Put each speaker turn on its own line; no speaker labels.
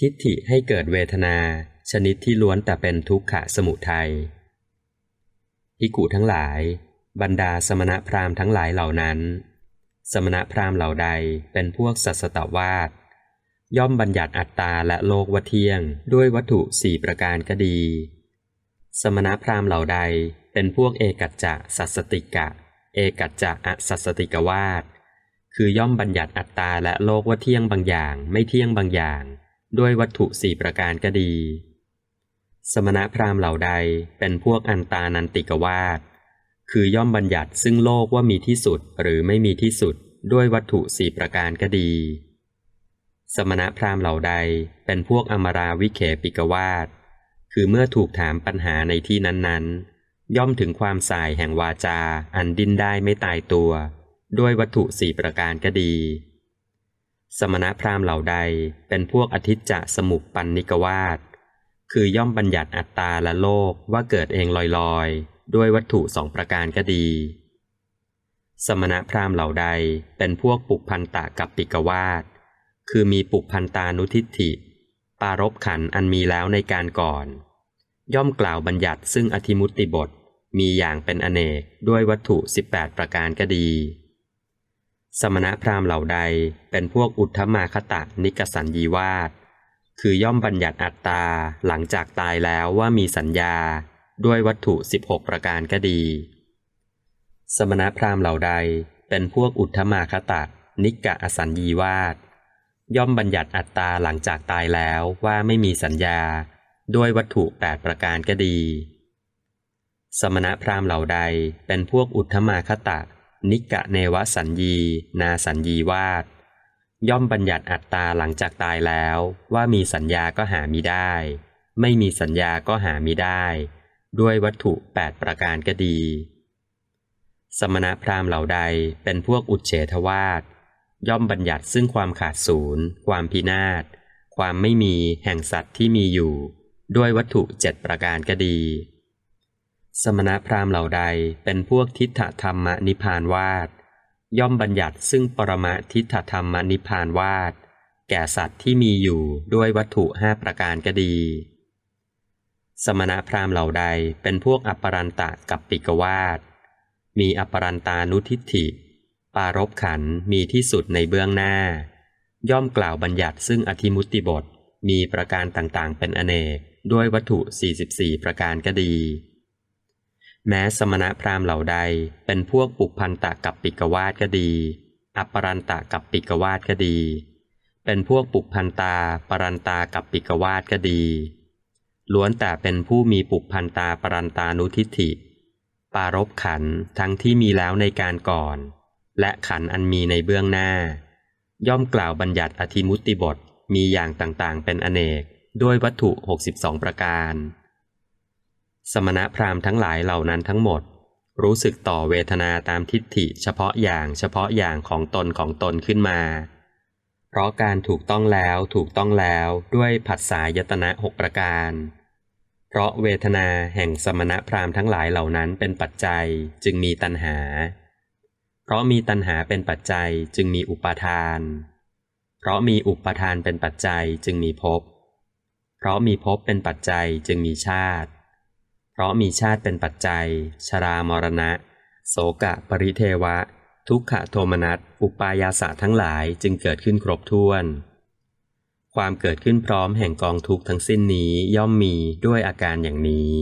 ทิฏฐิให้เกิดเวทนา ชนิดที่ล้วนแต่เป็นทุกขะสมุทัยพิกุทั้งหลาย บรรดาสมณพราหมณ์ทั้งหลายเหล่านั้น สมณพราหมณ์เหล่าใดเป็นพวกสัสตวาสย่อมบัญญัติอัตตาและโลกว่าเที่ยงด้วยวัตถุสี่ประการก็ดี สมณพราหมณ์เหล่าใดเป็นพวกเอกัจจะสัสติกะ เอกัจจะอสัสติกวาสคือย่อมบัญญัติอัตตาและโลกว่าเที่ยงบางอย่าง ไม่เที่ยงบางอย่าง ด้วยวัตถุสี่ประการก็ดี สมณพราหมณ์เหล่าใดเป็นพวกอันตานันติกวาสคือย่อมบัญญัติซึ่งโลกว่ามีที่สุดหรือไม่มีที่สุดด้วยวัตถุสี่ประการก็ดี สมณพราหมณ์เหล่าใดเป็นพวกอมราวิเขปิกวาสคือเมื่อถูกถามปัญหาในที่นั้นๆ ย่อมถึงความสายแห่งวาจาอันดิ้นได้ไม่ตายตัว ด้วยวัตถุสี่ประการก็ดี สมณพราหมณ์เหล่าใดเป็นพวกอธิจจะสมุปปันนิกวาสคือย่อมบัญญัติอัตตาและโลกว่าเกิดเองลอยๆ ด้วยวัตถุสองประการก็ดี สมณพราหมณ์เหล่าใดเป็นพวกปุกพันตะกับปิกวาสคือมีปุกพันตานุทิฏฐิ ปารบขันอันมีแล้วในการก่อน ย่อมกล่าวบัญญัติซึ่งอธิมุตติบทมีอย่างเป็นอเนกด้วยวัตถุ 18 ประการก็ดี สมณพราหมณ์เหล่าใดเป็นพวกอุทธมาคตะนิกสัญญีวาสคือย่อมบัญญัติอัตตาหลังจากตายแล้วว่ามีสัญญาด้วยวัตถุ 16 ประการก็ดี สมณพราหมณ์เหล่าใดเป็นพวกอุทธมาคตะนิกะอสัญญีวาสย่อมบัญญัติอัตตาหลังจากตายแล้วว่าไม่มีสัญญาด้วยวัตถุ 8 ประการก็ดี สมณพราหมณ์เหล่าใดเป็นพวกอุทธมาคตะ นิกะเนวสัญญี นาสัญญีวาสย่อมบัญญัติอัตตาหลังจากตายแล้ว ว่ามีสัญญาก็หามิได้ ไม่มีสัญญาก็หามิได้ ด้วยวัตถุ8ประการก็ดี สมณพราหมณ์เหล่าใดเป็นพวกอุเฉทวาสย่อมบัญญัติซึ่งความขาดศูนย์ความพินาศความไม่มีแห่งสัตว์ที่มีอยู่ ด้วยวัตถุเจ็ดประการก็ดี สมณพราหมณ์เหล่าใดเป็นพวกทิฏฐธรรมนิพพานวาดย่อมบัญญัติซึ่งปรมาทิฏฐธรรมนิพพานวาดแก่สัตว์ที่มีอยู่ด้วยวัตถุห้าประการก็ดี สมณพราหมณ์เหล่าใดเป็นพวกอัปปรันตะกับปิกวาดมีอัปปรันตานุทิฏฐิ ปารบขันมีที่สุดในเบื้องหน้า ย่อมกล่าวบัญญัติซึ่งอธิมุตติบทมีประการต่างๆ เป็นอเนกด้วยวัตถุ 44 ประการก็ดี แม้สมณะพราหมณ์เหล่าใด เป็นพวกปุพันตะกับปิกวาดก็ดี อัปรันตะกับปิกวาดก็ดี เป็นพวกปุพันตาปรันตากับปิกวาดก็ดี ล้วนแต่เป็นผู้มีปุพันตาปรันตานุทิฏฐิ ปารบขันทั้งที่มีแล้วในการก่อน และขันอันมีในเบื้องหน้า ย่อมกล่าวบัญญัติอธิมุตติบทมีอย่างต่างๆ เป็นอเนกด้วยวัตถุ 62 ประการ สมณพราหมณ์ทั้งหลายเหล่านั้นทั้งหมด รู้สึกต่อเวทนาตามทิฏฐิเฉพาะอย่างเฉพาะอย่างของตนของตนขึ้นมา เพราะการถูกต้องแล้วถูกต้องแล้วด้วยผัสสายตนะหกประการ เพราะเวทนาแห่งสมณพราหมณ์ทั้งหลายเหล่านั้นเป็นปัจจัยจึงมีตัณหา เพราะมีตัณหาเป็นปัจจัยจึงมีอุปาทาน เพราะมีอุปาทานเป็นปัจจัยจึงมีภพ เพราะมีภพเป็นปัจจัยจึงมีชาติ เพราะมีชาติเป็นปัจจัย ชรามรณะ โสกะปริเทวะ ทุกขโทมนัส อุปายาสะทั้งหลายจึงเกิดขึ้นครบถ้วน ความเกิดขึ้นพร้อมแห่งกองทุกข์ทั้งสิ้นนี้ย่อมมีด้วยอาการอย่างนี้